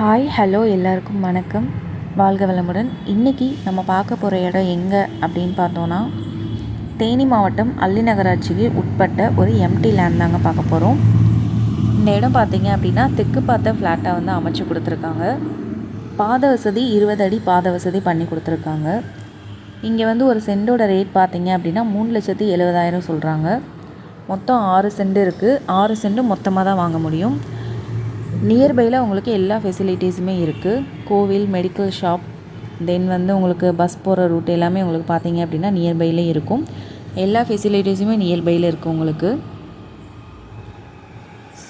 Hi hello எல்லாருக்கும் வணக்கம். வாழ்க வளமுடன். இன்றைக்கி நம்ம பார்க்க போகிற இடம் எங்கே அப்படின்னு பார்த்தோன்னா தேனி மாவட்டம் அள்ளி நகராட்சிக்கு உட்பட்ட ஒரு எம்டி லேண்ட் தாங்க பார்க்க போகிறோம் இந்த இடம் பார்த்தீங்க அப்படின்னா தெற்கு பார்த்த ஃப்ளாட்டாக வந்து அமைச்சு கொடுத்துருக்காங்க. பாத வசதி இருபது அடி பாத வசதி பண்ணி கொடுத்துருக்காங்க. இங்கே வந்து ஒரு சென்டோட ரேட் பார்த்தீங்க அப்படின்னா மூணு லட்சத்தி எழுபதாயிரம் சொல்கிறாங்க மொத்தம் ஆறு சென்ட் இருக்குது ஆறு சென்ட்டு மொத்தமாக தான் வாங்க முடியும். நியர்பையில் உங்களுக்கு எல்லா ஃபெசிலிட்டிஸுமே இருக்குது கோவில் மெடிக்கல் ஷாப் தென் வந்து உங்களுக்கு பஸ் போகிற ரூட் எல்லாமே உங்களுக்கு பார்த்தீங்க அப்படின்னா நியர்பையிலே இருக்கும். எல்லா ஃபெசிலிட்டிஸுமே நியர்பையில் இருக்குது உங்களுக்கு.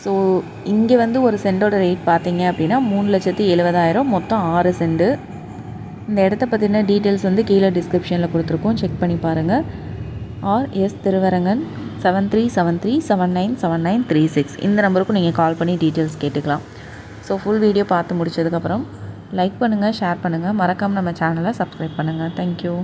ஸோ இங்கே வந்து ஒரு சென்டோட ரேட் பார்த்தீங்க அப்படின்னா மூணு லட்சத்தி எழுபதாயிரம் மொத்தம் ஆறு சென்டு இந்த இடத்த பற்றின டீட்டெயில்ஸ் வந்து கீழே டிஸ்கிரிப்ஷனில் கொடுத்துருக்கோம். செக் பண்ணி பாருங்கள் R S Thiruvarangan seven three seven three seven nine seven nine three six இந்த நம்பருக்கும் நீங்கள் கால் பண்ணி டீட்டெயில்ஸ் கேட்டுக்கலாம். ஸோ ஃபுல் வீடியோ பார்த்து முடிச்சதுக்கப்புறம் லைக் பண்ணுங்கள் ஷேர் பண்ணுங்கள் மறக்காமல் நம்ம சேனலை சப்ஸ்கிரைப் பண்ணுங்கள் தேங்க்யூ